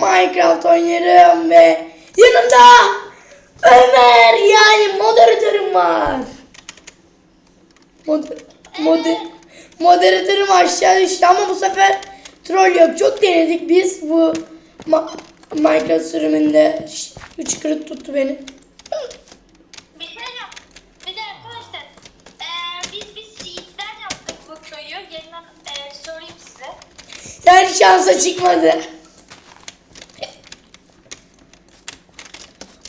Minecraft oynarım ve yanımda Ömer yani moderatörüm var. Mod moder moderatörüm aşağı düştü ama bu sefer troll yok. Çok denedik biz bu Ma- Minecraft sürümünde. Şşt, Üç kırık tuttu beni. Şey yap. Bir de arkadaşlar eee biz biz seed'den yaptık bu köyü. Yeniden eee söyleyeyim size. Yani şansa çıkmadı.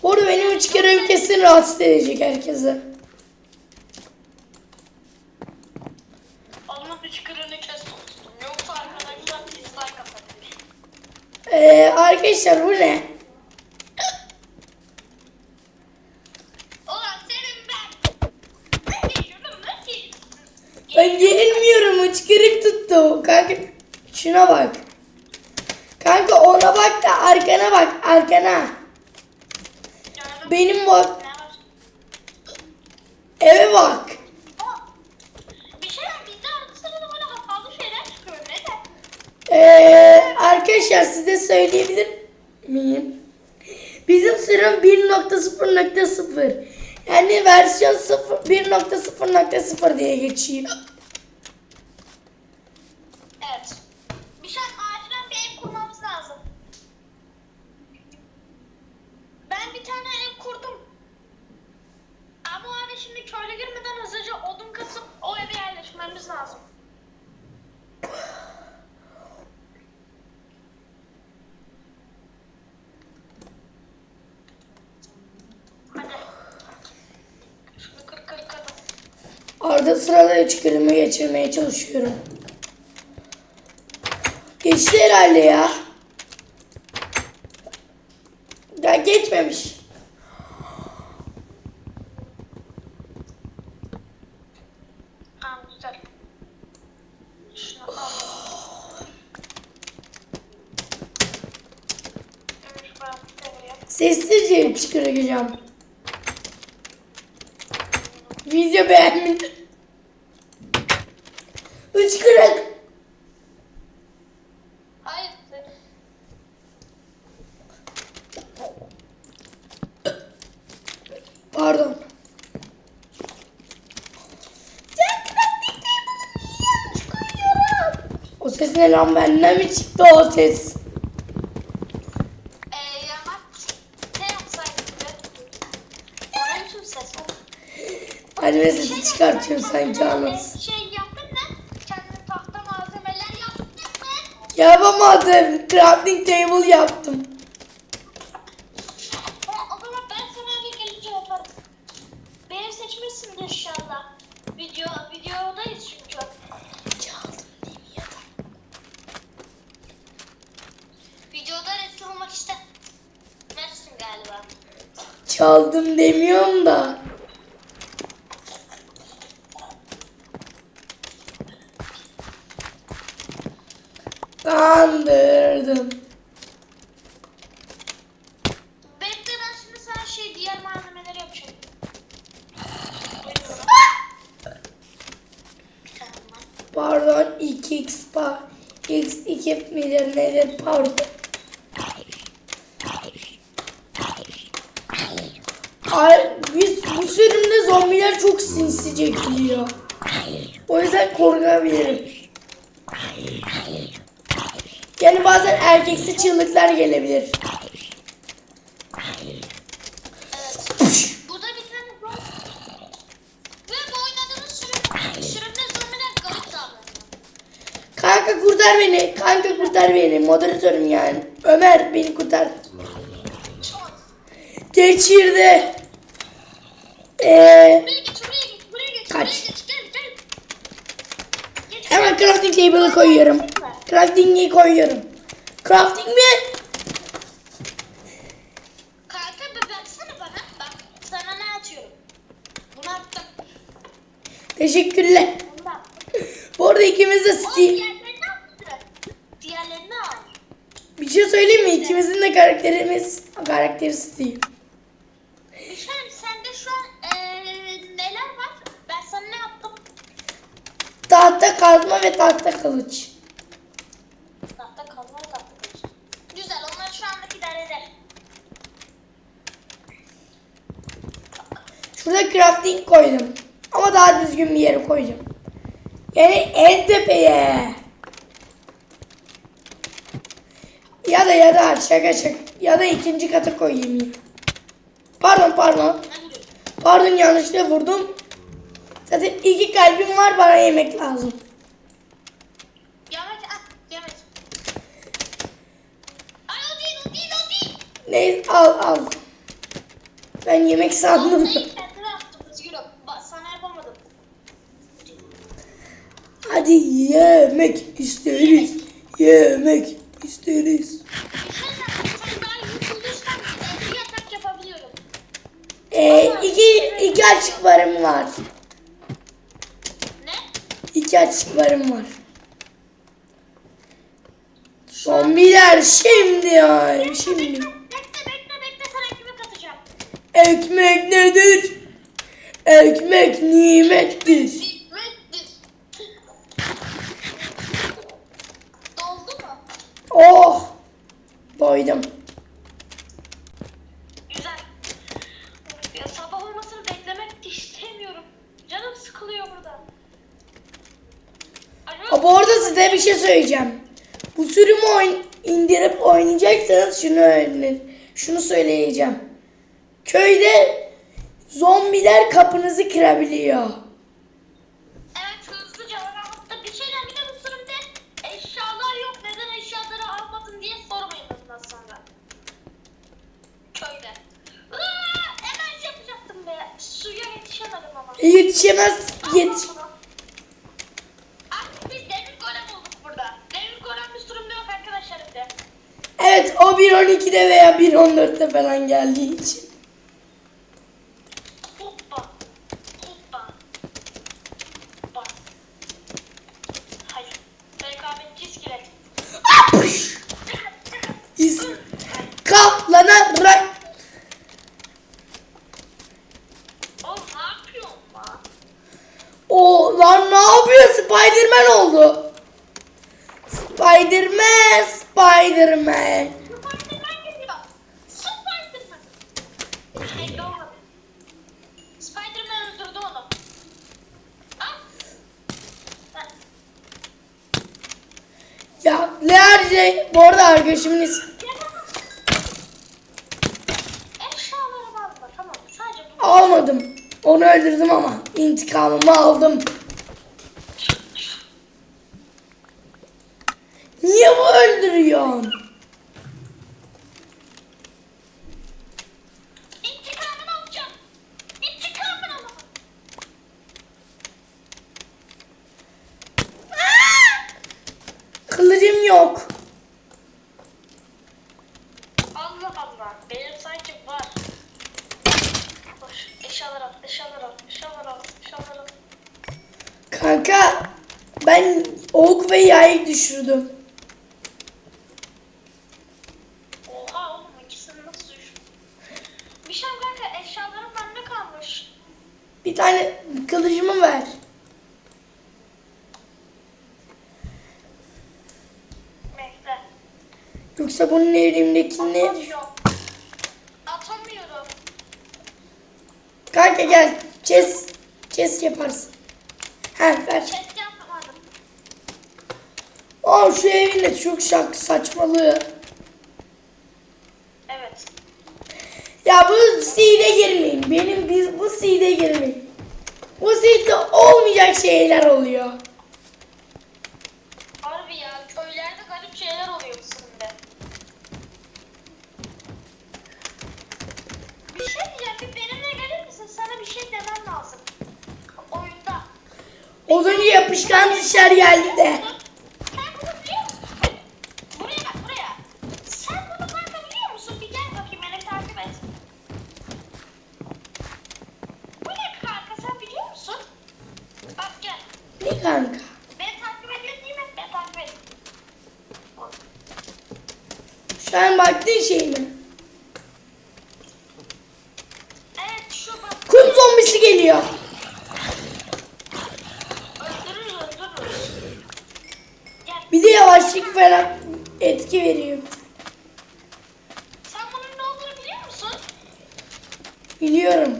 Bu arada benim üç kere kesin rahatsız edecek herkese. Olmaz üç kırığını kes tuttum. Yoksa arkadaşlar dislike atabilir. Ee, arkadaşlar bu ne? Ulan senin ben. Ben yenilmiyorum. Üç kırık tuttu. Kanka şuna bak. Kanka ona bak da arkana bak. Arkana. Benim bak. Ne var? Eve bak. Bir şey var. Bizde arada sırada böyle hatalı şeyler çıkıyor. Neden? Ee, arkadaşlar size söyleyebilir miyim? Bizim sürüm 1.0.0 yani versiyon 0 1.0.0 diye geçiyor. Evet. Bir şey acilen bir ev kurmamız lazım. Ben bir tane ev kurdum. Ama o eve şimdi köyle girmeden hızlıca odun kasıp o eve yerleşmemiz lazım. Arada sırada üç kırımı geçirmeye çalışıyorum. Geçti herhalde ya. Ya geçmemiş. Sessizce üç kıracağım. Video beğenmedim. Üç kırık. Hayır. Pardon. Sen crafting table'ı niye yanlış koyuyorum? Lan benden mi çıktı o ses? Eee yamak ne yapsaydık be? Onun için ses o. Anime sesi çıkartıyor sanki anasını. Şey yaptın mı? Kendine tahta malzemeler yaptın mı? Yapamadım. Crafting table yaptım. O, o zaman ben sana bir gelince yaparım. Beni seçmişsindir inşallah. Video, videodayız çünkü. Çaldım demiyorum. Videoda resim olmak istemezsin galiba. Çaldım demiyorum da. Kandırdım. Bekle ben şimdi sana şey diğer malzemeleri yapacağım. Tamam. Pardon 2x pa x 2 midir nedir pardon. Ay, biz bu sürümde zombiler çok sinsice geliyor. O yüzden korkabilirim. Yani bazen erkeksi çığlıklar gelebilir. Evet. Burada bir tane zombi. Ve bu oynadığımız sürüm, sürümde zombiler garip davranıyor. Kanka kurtar beni. Kanka kurtar beni. Moderatörüm yani. Ömer beni kurtar. Geçirdi. Geç, Kaç. hemen crafting table'ı koyuyorum. Crafting'i koyuyorum. Crafting mi? Teşekkürler. Bu arada ikimiz de Oğlum Bir şey söyleyeyim mi? İkimizin de karakterimiz karakteristiği. Sen, sende şu an e, neler var? Ben sana ne yaptım? Tahta kazma ve tahta kılıç. Tahta kazma ve tahta kılıç. Güzel onlar şu anlık idare. Şurada crafting koydum. Ama daha düzgün bir yere koyacağım. Yani en tepeye. Ya da ya da şaka şaka. Ya da ikinci kata koyayım ya. Pardon pardon. Pardon yanlışlıkla vurdum. Zaten iki kalbim var bana yemek lazım. Yemek at. Yemek. Ay o değil o değil o değil. Ne al al. Ben yemek sandım. Hadi yemek isteriz. Yemek yapabiliyorum. Ee, iki, iki açık varım var. Ne? İki açık varım var. Zombiler şimdi ay şimdi. Bekle bekle bekle sana ekmek atacağım. Ekmek nedir? Ekmek nimettir. Oh! Doydum. Güzel. Ya sabah olmasını beklemek istemiyorum. Canım sıkılıyor burada. Alo? Ha, bu arada size bir şey söyleyeceğim. Bu sürümü oyn- indirip oynayacaksanız şunu öğrenin. Şunu söyleyeceğim. Köyde zombiler kapınızı kırabiliyor. Evet hızlıca hatta bir şeyler bir de bu sürümde eşyalar yok. Neden eşyaları almadın diye sormayın ondan sonra. Köyde. Aa, hemen yapacaktım be. Suya yetişemedim ama. Yetişemez. Yet Artık biz demir golem olduk burada. Demir golem bir sürümde yok arkadaşlar evde. evet o 1.12'de veya 1.14'te falan geldiği için. Hoppa. Hoppa. Hoppa. Hayır. Rekabetçi iskelet. Apış! İz kaplanarak Oğlum ne yapıyorsun lan? O lan ne yapıyor? Spiderman oldu. Spiderman, Spiderman. Spiderman geliyor. Spiderman. Olmadı. Spiderman öldürdü onu. Ha, Ya Leerce bu arada arkadaşımın ismi. yapamam. Eşyalarımı alma tamam. Sadece bu. Almadım. Onu öldürdüm ama intikamımı aldım. Niye bu öldürüyorsun? İntikamını alacağım. İntikamını alacağım. Kılıcım yok. Allah Allah. Benim sanki var. Boş. Eşyalar al. Eşyalar al. Eşyalar al. Eşyalar al. Kanka ben ok ve yayı düşürdüm. Oha oğlum ikisini nasıl düşün? Bir şey yok kanka eşyalarım bende kalmış. Bir tane kılıcımı ver. Bekle. Yoksa bunun elimdekini... Atamıyorum. Atamıyorum. Kanka gel. Chess, chess yaparsın. Ha ver. Chat yapamadım. Aa şu evin de çok şak saçmalığı. Evet. Ya bu seed'e girmeyin. Benim biz bu seed'e girmeyin. Bu seed'de olmayacak şeyler oluyor. Harbi ya köylerde garip şeyler oluyor bu sınıfta. Bir şey diyeceğim bir benimle gelir misin? Sana bir şey demem lazım. Oyunda. Az yapışkan dışarı geldi de. Sen bunu biliyor musun? Buraya bak buraya. Sen bunu kanka biliyor musun? Bir gel bakayım beni takip et. Bu ne kanka sen biliyor musun? Bak gel. Ne kanka? Beni takip ediyorsun değil mi? Beni takip et. Şu an baktığın şey mi? Evet şu bak. Kum zombisi geliyor. Öldürür öldürür. Gel. Bir de yavaşlık falan etki veriyor. Sen bunun ne olduğunu biliyor musun? Biliyorum.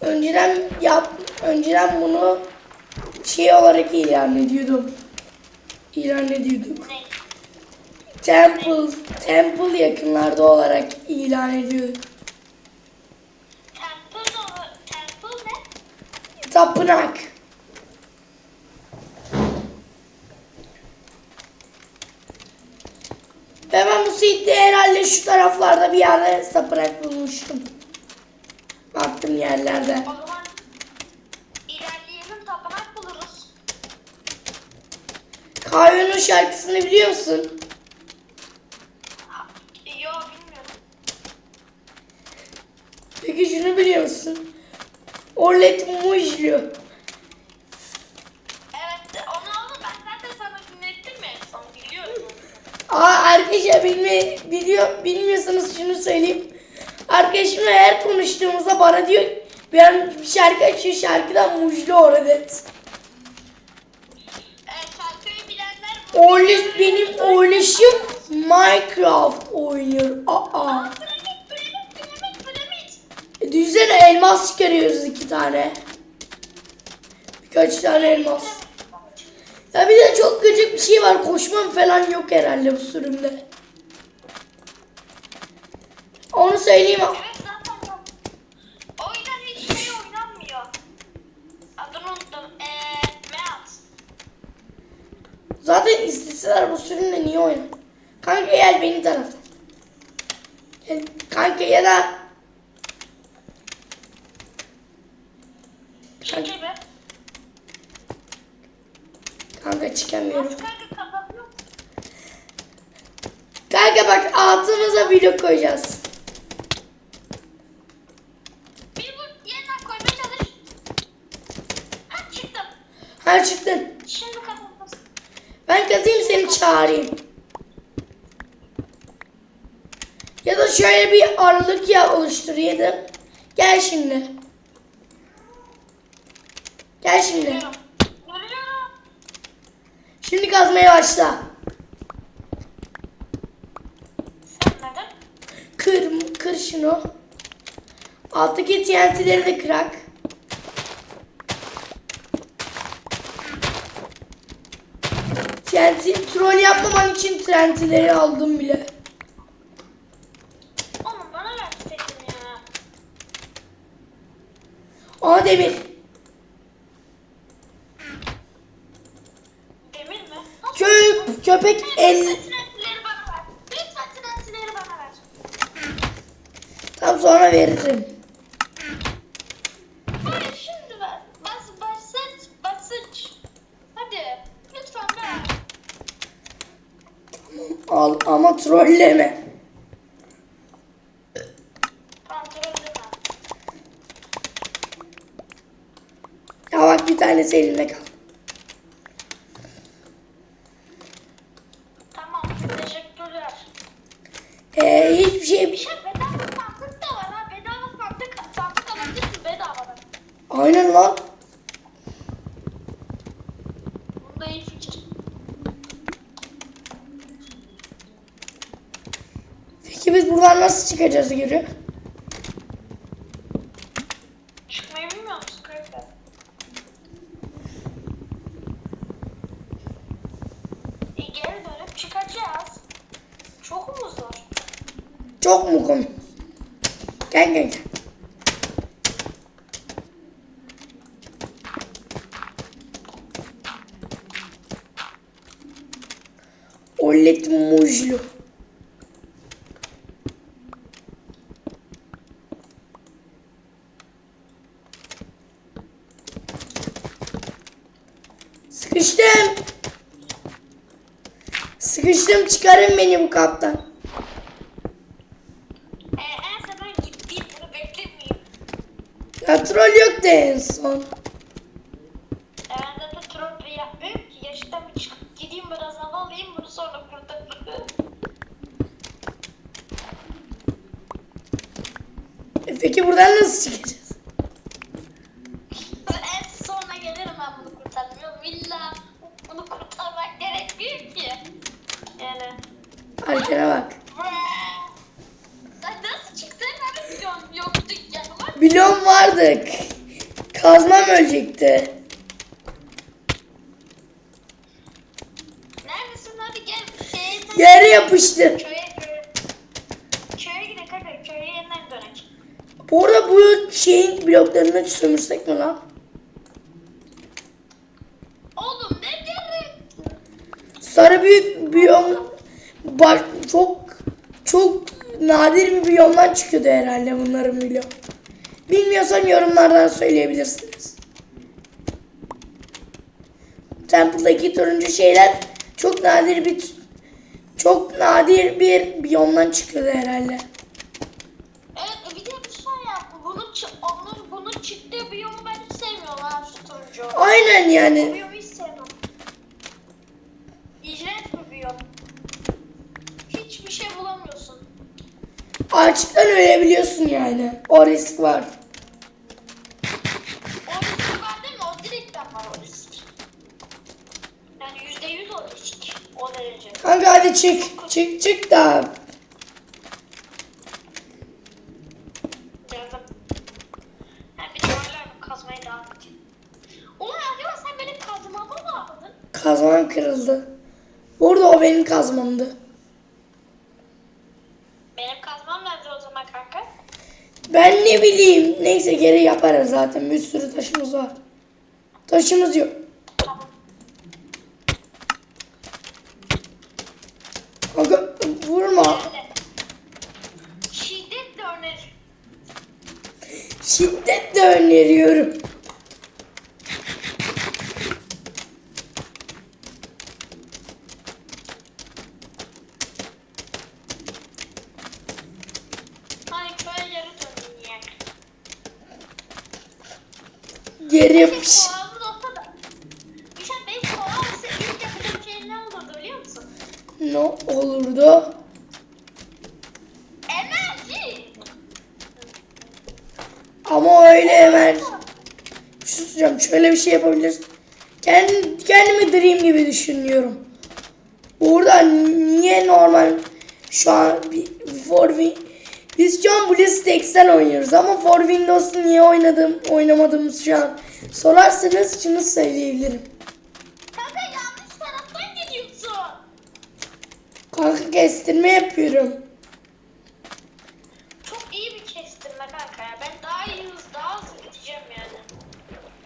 önceden yap önceden bunu şey olarak ilan ediyordum. İlan ediyorduk. Ne? Temple, Temple yakınlarda olarak ilan ediyorduk. Temple ne? Tapınak. Ve ben bu site'de herhalde şu taraflarda bir yerde tapınak bulmuştum. Baktım yerlerde. O zaman ilerleyelim tapınak buluruz. Kayyon'un şarkısını biliyor musun? Peki şunu biliyor musun? Orlet Mujlu. Evet onu onu ben zaten sana dinlettim mi? Son biliyorum. Aa arkadaşlar bilme, biliyor, bilmiyorsanız şunu söyleyeyim. Arkadaşımla her konuştuğumuzda bana diyor ben bir şarkı açıyor şarkıdan Mujlu bilenler Orlet benim oğluşum Minecraft oynuyor. Aa. Düşünsene elmas çıkarıyoruz iki tane. Birkaç tane elmas. Ya bir de çok gıcık bir şey var. Koşmam falan yok herhalde bu sürümde. Onu söyleyeyim. Evet zaten yok. O yüzden hiç şey oynanmıyor. Adını unuttum. Eee Meat. Zaten isteseler bu sürümde niye oynar? Kanka gel benim taraftan. Gel. Kanka ya da Şaka be. kanka çıkamıyorum. Kanka bak altımıza blok koyacağız. Ha çıktın. Şimdi kapatmasın. Ben kazayım seni çağırayım. Ya da şöyle bir aralık ya oluşturayım. Gel şimdi. Gel şimdi. Geliyorum. Şimdi kazmaya başla. Sen neden? Kır, kır şunu. Alttaki TNT'leri de kırak. TNT troll yapmaman için TNT'leri aldım bile. Oğlum bana verseydin ya. Demir. Demir Tam sonra veririm. Hayır şimdi ver. Bas, basınç, basınç. Hadi. Lütfen ver. Al ama trolleme. Ya bak bir tanesi elimde kaldı. Tamam. Teşekkürler. Ee, hiçbir şey... Bir şey bedava sandık da var ha. Bedava sandık, sandık alabilirsin bedavadan. Aynen lan. Bunda iyi fikir. Peki biz buradan nasıl çıkacağız geri? Çıkmayı bilmiyor musun kanka? E geri dönüp çıkacağız. Çok mu zor? Çok mu komik? Gel gel gel. Olet mujlu. Sıkıştım. Sıkıştım çıkarın beni bu kaptan. E en sefer gittiğim bunu beklemeyeyim. Ya troll yoktu en son. E ben zaten troll yapmıyorum ki. Yaşıktan bir çıkıp gideyim biraz hava alayım bunu sonra kurtarırım. E Peki buradan nasıl çıkacağız? en sonra gelirim ben bunu kurtarmıyorum. İlla bunu kurtarmak gerekmiyor ki. Yani. Arkana bak. Sen nasıl çıktın? Hani milyon yoktu yani var. Milyon vardık. Kazmam ölecekti. Neredesin hadi gel. Şeye Yere yapıştı. Köye köye. Gidelim kanka. Köye yeniden dönek. Bu arada bu şeyin bloklarını sömürsek mi lan? Oğlum ne gerek? Sarı büyük biyom bak çok çok nadir bir biyomdan çıkıyordu herhalde bunların biyom. Bilmiyorsan yorumlardan söyleyebilirsiniz. Temple'daki turuncu şeyler çok nadir bir çok nadir bir biyomdan çıkıyordu herhalde. Evet bir de bir şey yap. Bunun, onun, bunun çıktığı biyomu ben hiç sevmiyorum ha şu turuncu. Aynen yani. biyomu hiç sevmem. İğrenç bir biyom. Hiçbir şey bulamıyorsun. Açlıktan ölebiliyorsun yani. O risk var. O risk var değil mi? O direkten var o risk. Yani yüzde yüz o risk. O derece. Kanka hadi çık. Çık da. Geldim. Bir kazmayı. Ulan acaba sen benim kazmamı mı aldın? Kazmam kırıldı. Burada o benim kazmamdı. Benim kazmam nerede o zaman kanka? Ben ne bileyim. Neyse geri yaparız zaten. Bir sürü taşımız var. Taşımız yok. Tamam. Kanka vurma. Nerede? Şiddetle öneririm. Şiddetle öneriyorum. Hani köye yarı döneyim yani. Geri Bir yapış. şey kovalamız olsa da. Bir şey benim kovalam olsa ilk yapacağım şey ne olurdu biliyor musun? Ne olurdu? Enerji. Ama öyle hemen. Şu Şöyle bir şey yapabiliriz. Kendim, kendimi dream gibi düşünüyorum. Burada niye normal şu an bir for biz şu an BlueStacks'ten oynuyoruz ama for Windows'u niye oynadım oynamadığımız şu an sorarsanız şunu söyleyebilirim. Kanka yanlış taraftan gidiyorsun. Kanka kestirme yapıyorum. Çok iyi bir kestirme kanka ya. Ben daha iyi hız, daha hızlı gideceğim yani.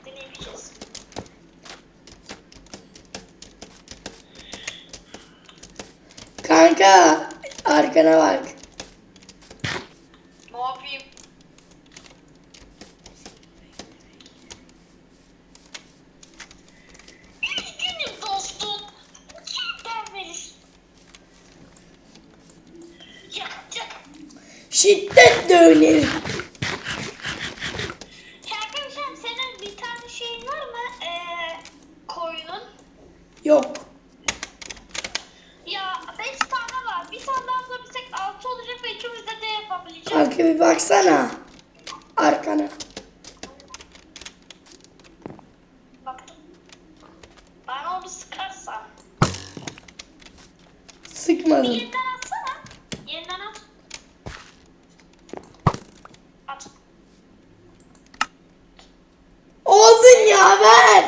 Deneyeceğiz. Kanka arkana bak. Ne yapayım? Üzgünüm dostum. Gelmelisin. Yak yak. Şiddetle öneririm. Arkadaşım senin bir tane şeyin var mı? Ee, koyunun. Yok. Ya beş tane var. Bir tane daha bulabilsek altı olacak ve ikimiz de de yapabileceğiz. Kanka bir baksana. Arkana. Baktım. Bana onu sıkarsan. Sıkmadım. yeniden atsana. Yeniden at. At. Oldun ya ver.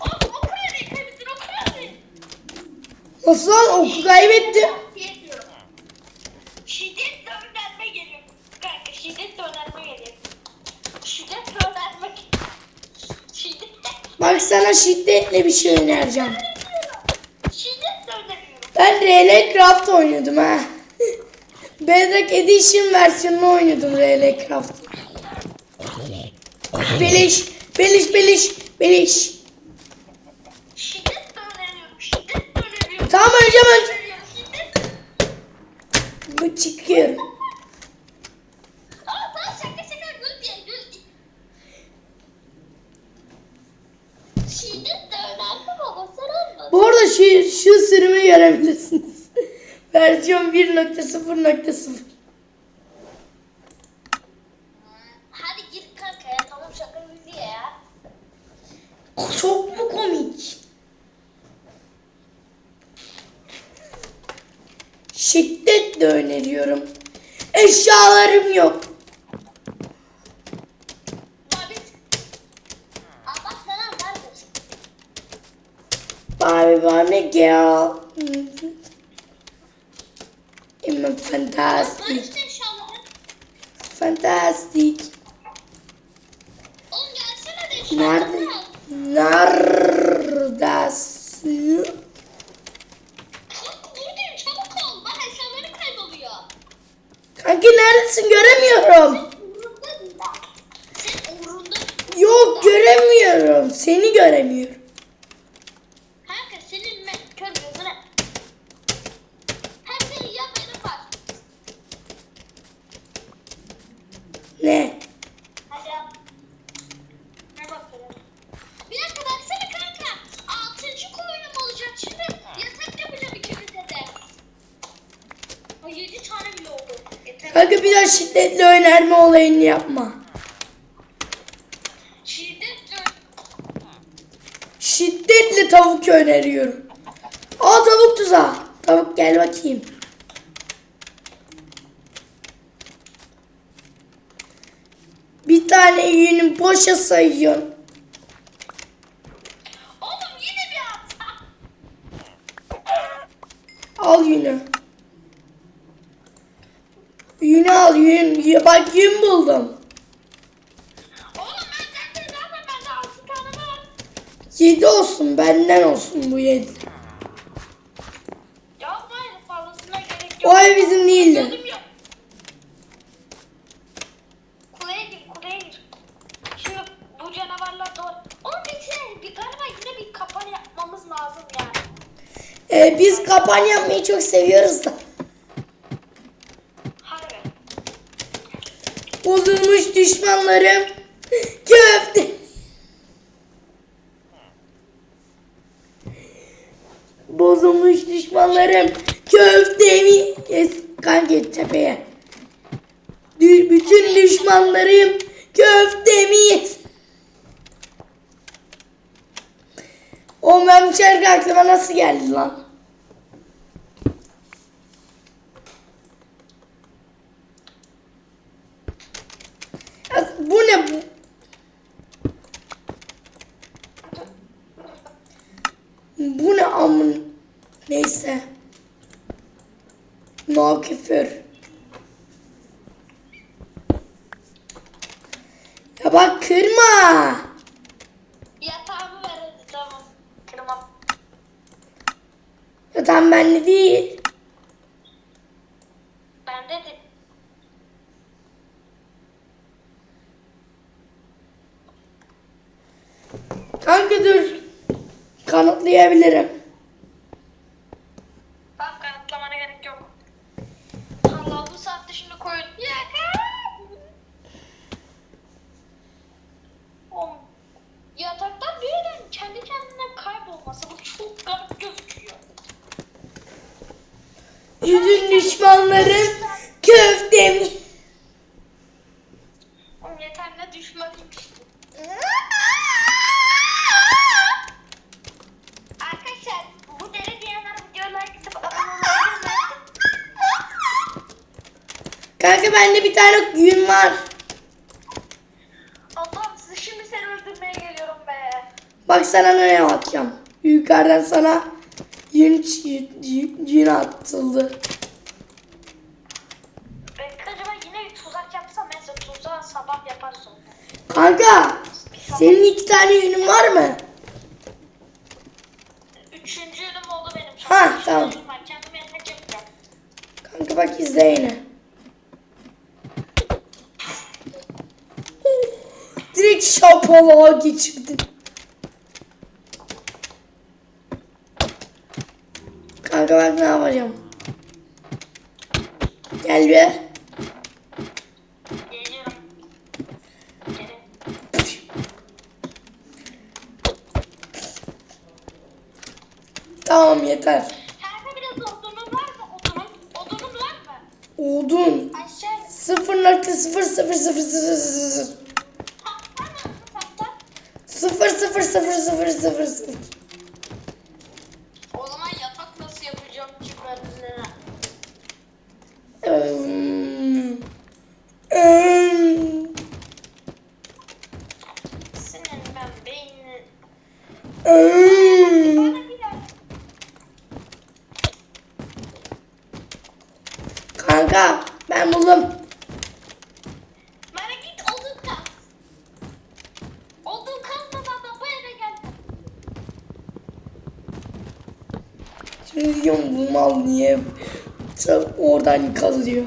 Oğlum o kredeyi kaybettin o kredeyi. Nasıl lan oku kaybettim. Yetmiyor. Şiddetle önerme geliyor. Kanka şiddetle önerme geliyor. Şiddetle önerme Şiddetle. Bak sana şiddetle bir şey önereceğim. RL Craft oynuyordum ha. Bedrock Edition versiyonunu oynuyordum RL Craft. Beliş, beliş, beliş, beliş. Tamam öleceğim öleceğim. Bu çıkıyor. görebilirsiniz. Versiyon 1.0.0 Çok mu komik? Şiddetle öneriyorum. Eşyalarım yok. Bye, bye, Miguel. De inşallah. Nerede? Neredesin? Kanki neredesin göremiyorum. Yok göremiyorum. Seni göremiyorum. Kanka senin me kör gözüne. Her şeyi yap benim var. Ne? Hadi yap. Ne bakıyorum? Bir dakika baksana kanka. Altıncı koyunum olacak şimdi. Yatak yapacağım ikimize de. Ay yedi tane bile oldu. Yeter. Kanka bir daha önerme olayını yapma. Şiddetli tavuk öneriyorum. Aa tavuk tuzağı. Tavuk gel bakayım. Bir tane yünü boşa sayıyorsun. Oğlum yine bir hata. Al yünü. Yünü al yün. Bak yün buldum. Oğlum ben zaten zaten bende altı tane var. Yedi olsun benden olsun bu yedi. Yapma yani fazlasına gerek yok. O ev bizim değildi. Kuleye gir, kuleye gir. Şimdi bu canavarlar doğru. Oğlum bir şey, bir galiba yine bir kapanı yapmamız lazım yani. Ee, biz kapan yapmayı çok seviyoruz da. Bozulmuş düşmanlarım. Köfte. Bozulmuş düşmanlarım. Köftemi. Yes, kanka tepeye. Bütün düşmanlarım köftemi yes. O şarkı aklıma nasıl geldi lan? Ya Bu ne bu? Bu ne amın? Neyse. No küfür. Ya bak kırma. Yatağımı ver hadi tamam. Kırmam. Ya tam benli değil. Ben de Kanka dur. Kanıtlayabilirim. Bak kanıtlamana gerek yok. Allah bu saatte şimdi koyun. Ya Yataktan birden kendi kendine kaybolması bu çok garip gözüküyor. Bütün düşmanlarım köftemi. Oğlum yeter ne düşmanıymış. Arkadaşlar bu deli diyenler videolar gidip abone olabilir mi? Kanka bende bir tane yün var. Allah'ım sizi şimdi seni öldürmeye geliyorum be. Bak sana ne yapacağım. Yukarıdan sana yün, yün, yün, atıldı. Belki acaba yine tuzak yapsam neyse tuzağı sabah yaparız onu. Kanka senin iki tane yünün var mı? Üçüncü yönüm oldu benim. Ha, Üçüncü tamam. Kendime yatak yapacağım. Kanka bak izle yine. Direkt şapalığa geçirdin. Bak ne yapacağım. Gel. Gelin. Tamam yeter. Kanka biraz odunun var mı? Odunun. Odunun var mı? Odun. Aşağı. Sıfır nokta sıfır sıfır sıfır sıfır sıfır. Sıfır sıfır sıfır sıfır sıfır sıfır. Kanka ben buldum. Bana git odun kaz. Odun kazmadan da bu eve gel. Şimdi diyorum bu mal niye oradan kazıyor.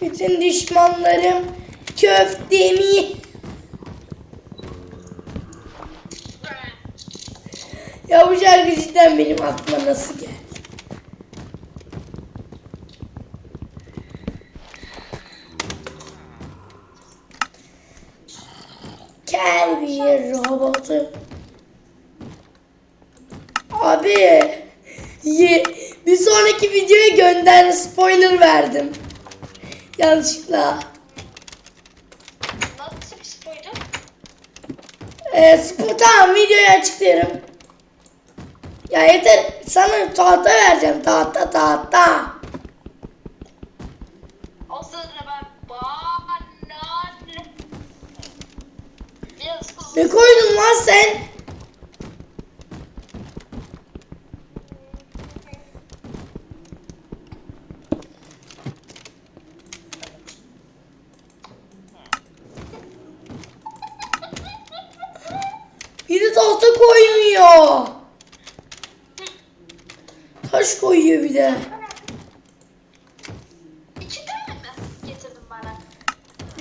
Bütün düşmanlarım köftemi Şarkı cidden benim aklıma nasıl geldi? Gel bir robotu. Abi. Ye, bir sonraki videoya gönder spoiler verdim. Yanlışlıkla. Nasıl bir spoydu? Ee, spo- tamam videoyu açıklıyorum. Ya yeter sana tahta vereceğim tahta tahta. O sırada ben banan. Ne koydun lan sen? Bir de tahta koymuyor. Taş koyuyor bir de. İki tane mi getirdin bana?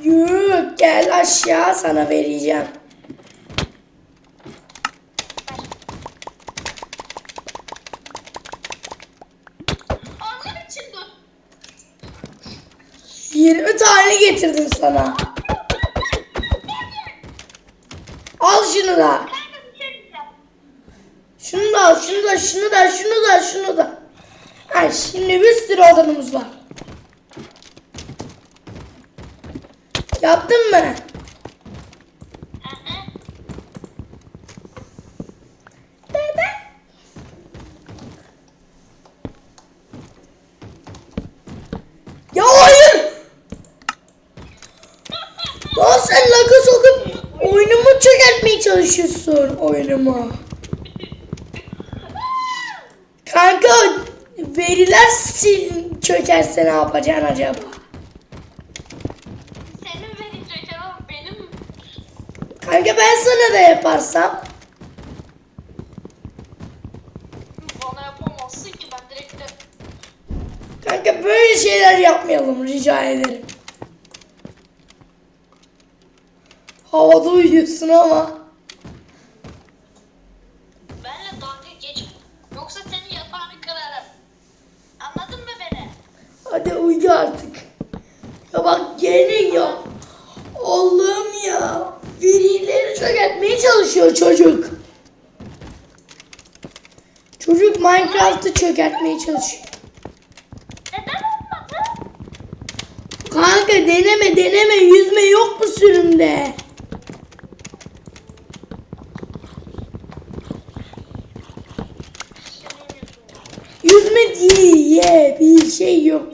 Yürü gel aşağı sana vereceğim. 20 tane getirdim sana. Al şunu da. Ben de bir şey diyeceğim. Şunu al, şunu da, şunu da, şunu da, şunu da. Ha, şimdi bir sürü odanımız var. Yaptın mı? Lan sen laga sokup oyunumu çökertmeye çalışıyorsun oyunumu. Kanka veriler sil çökerse ne yapacaksın acaba? Senin verecek ama benim Kanka ben sana da yaparsam. bana yapamazsın ki ben direkt de Kanka böyle şeyler yapmayalım rica ederim. Havada uyuyorsun ama. benle dalga geçme. Yoksa senin yatağını kırarım. Anladın mı beni? Hadi uyu artık. Ya bak gene ya. Allah'ım ya. Verileri çökertmeye çalışıyor çocuk. Çocuk Minecraft'ı çökertmeye çalışıyor. Neden olmadı? Kanka deneme deneme yüzme yok mu sürümde? Yüzme diye bir şey yok.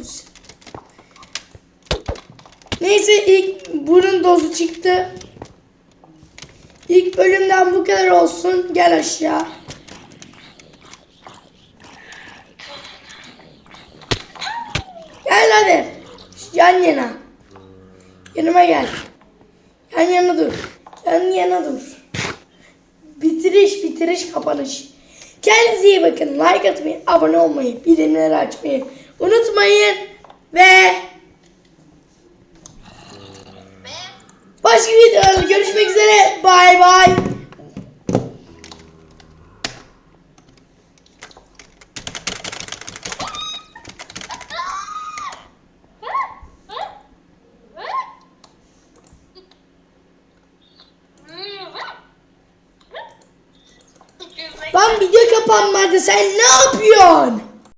Neyse ilk bunun dozu çıktı. İlk bölümden bu kadar olsun. Gel aşağı. Gel hadi. Yan yana. Yanıma gel. Yan yana dur. Yan yana dur. Bitiriş bitiriş kapanış. Kendinize iyi bakın. Like atmayı, abone olmayı, bildirimleri açmayı unutmayın. Ve başka videolarda görüşmek üzere. Bay bay. Sen ne yapıyorsun?